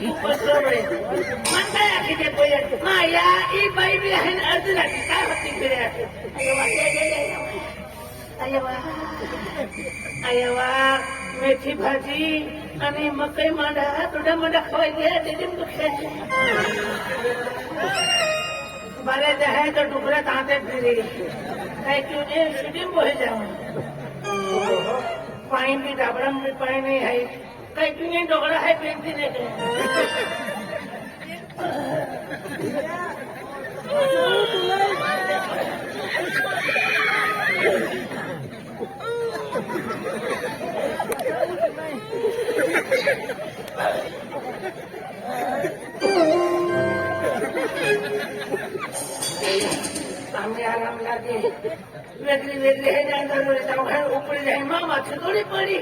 મંડાયા કીધે કોઈ હા યા ઈ ભાઈ બી હન અર્ધ રાખી કા હતી કર્યા અરે વાહ મેથી ભાજી અને મકઈ માંડા ટોડા માંડા ખવાઈ ગયા દીદી દુખે મારે જાય તો ડુકરા તાંતે ફેરી કઈ ક્યુ ને સીડી બોહી પાણી બી ડાબડા પાણી નહીં આવી kaikingin dong lah hai bensin ini. আমি আর আপনাকে বেগরি বেগরি হয়ে যান উপরে যাই, মা মাছে ধরে পড়ি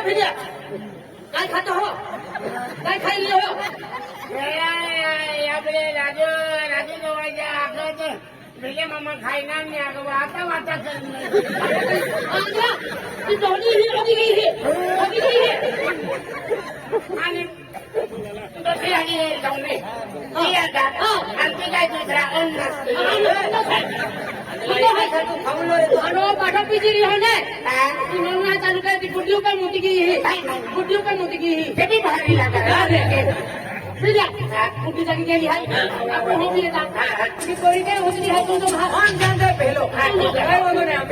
ओ भिडिया काय खातो हो काय खाईल हो आपले राजू राजू जवळच्या आपलं भिले मामा खायना नाही अगं वाता वाता आजा ती दोन्ही ही कधी गई ही कधी गई ही आणि दुसरी आली जाऊन ती आता आणि ती काय दुसरा अन्न अरे पाठा पिजी रही हो ने इन्होंने चालू कर दी गुड्डियों पे मोती की ही गुड्डियों पे मोती की ही ते बी भारी लागत भिडिया गुड्डी जागी गेली है आपण हो भी येता ती कोरी काय होती है तो तो भात पेलो काय बोलू नये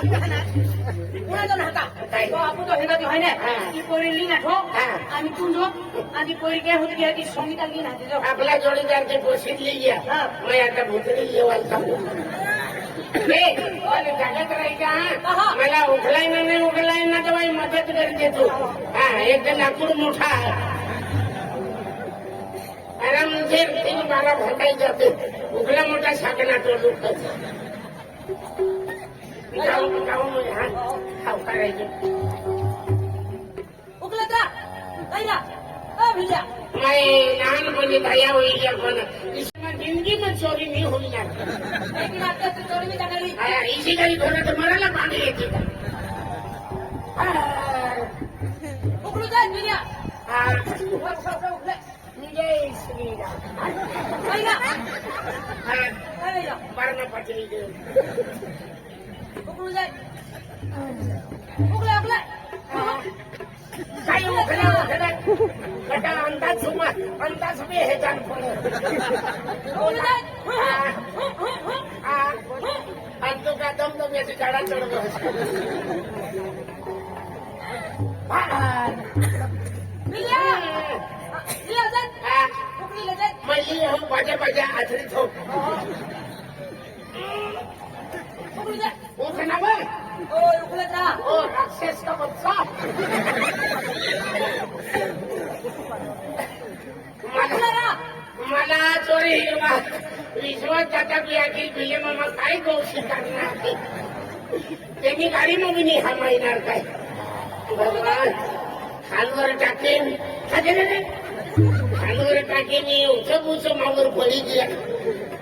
पुन्हा जाऊन हाता तो आपण तो हेना आहे ना ती पोरी लिन आठो आणि तू जो आणि पोरी काय होती की ती संगीता लिन हाते जो आपला जोडीदार ते पोशीत लिहिया मैं आता भुतरी येवाल थांबू ए आणि जागत राहायचा हा? मला उठलाय ना नाही उठलाय ना तर बाई मदत करते तू हा एक तर लाकूड मोठा आहे आराम म्हणजे तीन बारा भटाई जाते उघला मोठा साकणा तो दुखत જિંદગીમાં ચોરી નહીં હોઈ ઈસી કરી ઘરે તો મરેલા પાણી જય શ્રી રામ મારા પચરી ગયું उकळू जाय उकळा उकळा काही उकळा उकळा कटा अंदाज सुमा अंदाज मी हे जाण उकळू जाय आणि तो काय दम दम याची गाडा चढवत मल्ली हम बाजा बाजा आचरित हो. उकलू जा उठ ना बघ ओ उकले जा ओ राक्षस का बच्चा उकले मला जा मला चोरी हिरवा विश्वास जाता की भिले मामा काय कौशिक करणार त्यांनी गाडी मग नाही हा माहिणार काय भगवान खालवर टाकेन खाते रे खालवर टाकेन उच उच मावर पडी गया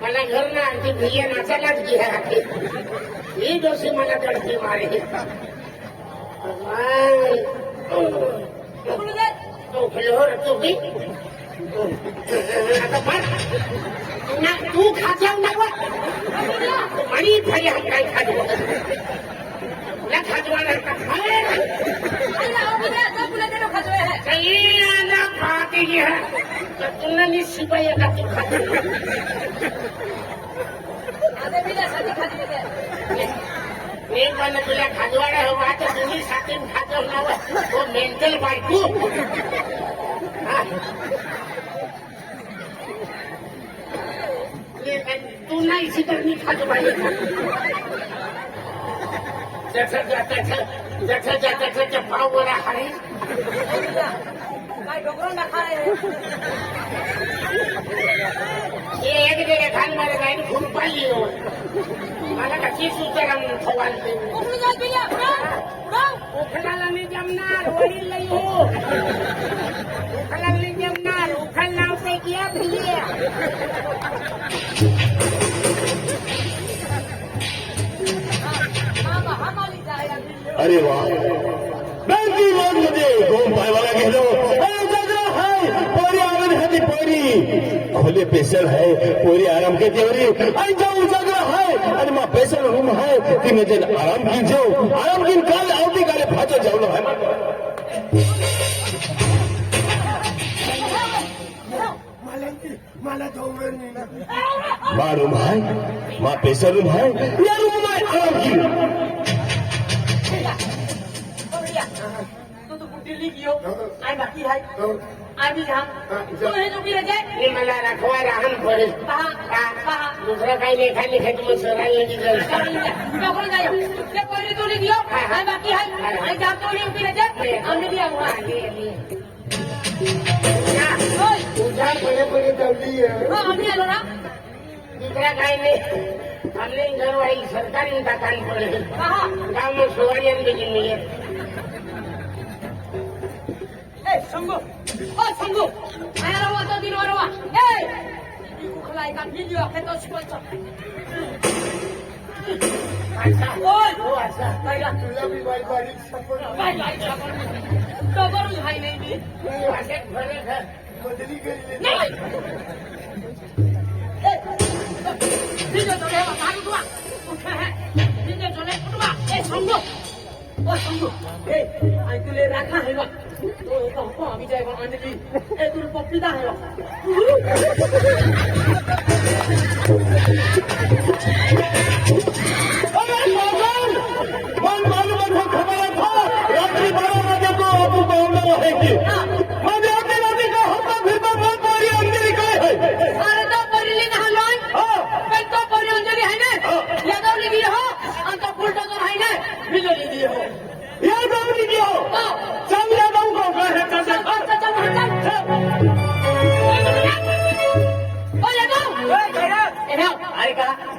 मला घर ना आणखी भिया नाचायलाच घ्या ही डर से मना करके मारे तो फ्लोर तो भी। तो आता पण ना तू खाचा नव मणी खरी हक्काय खाजवा ना तो खाजवा ना काही ना पाहते जी हा। तर तुला मी शिपाई आता तू खाजा मी पण तुला खाजवाडा हवा तर तुम्ही साठी खाजवला तो मेंटल बायको. तू नाही शिकत मी खाजू पाहिजे जसं जाताचं जसं जाताचं त्या पाव बरा आहे. काय डोकरं एक दिले खान मला जाईल खूप पाहिजे કશી સુતરામ થવાની ઉખલાલાની જમનાર વળી લઈ ઉખલાલની જમનાર ઉખલ લાવશે ગયા ભઈએ અરે पोरी आनंद है दी पोरी? अवले पेशल है, पोरी आराम के देवरी। अंजा उजागर है। आणि मा, पेशल रूम है। ती ने जन आराम की जो आराम की काल आवती काले फाचे जावलो है माला धोवर नहीं मा रूम है? मा, पेशल रूम है? या रूम है आराम की तो तो बुढ़ी ली कियो आई बाकी है। आई भी जहां तो हे जो भी रह जाए हे मला राखवा राहण पडेल पहा पहा दुसरं काही नाही खाली खाली मग सरायला निघाल डोकरं जायो ते 성공! 어, 성공! 나야로 와, 너 뒤로 와라! 에이! 이거 클라이가 미디어 앞에 너 죽었어. 맞아. 어, 맞아. 나이가. 둘라비 와이파리 사포라. 와이파리 사포라. 너버로 하이네이비. 맞아. 맞아. 거들이 그리네. 나이! 니네 전에 와, 나를 도와. 오케이. 니네 전에 들어와. 에, 성공! 어, 성공! 에이. को अंजलि ए तुल पप्पीदा है बा अरे पागल मन मालूम है खबर था रात्रि बारह बजे को आपको बोलना रहेगी मैंने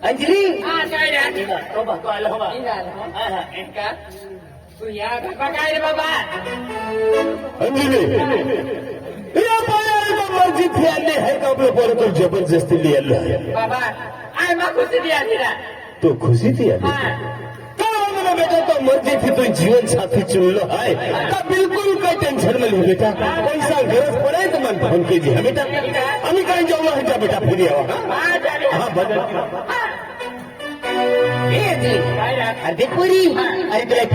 अंजलि ज़बरदस्ती खुशी दिया तो खुशी बेटा तो मर्ज़ी थी तू जीवन साथी चुन लो है बिल्कुल कोई टेंशन में लो बेटा पैसा गरज पड़े तो मन फ़ोन कीजिए बेटा अभी कहीं जाऊँगा बेटा फिर हाँ बता અરે ભેટપુરી અરે પેલા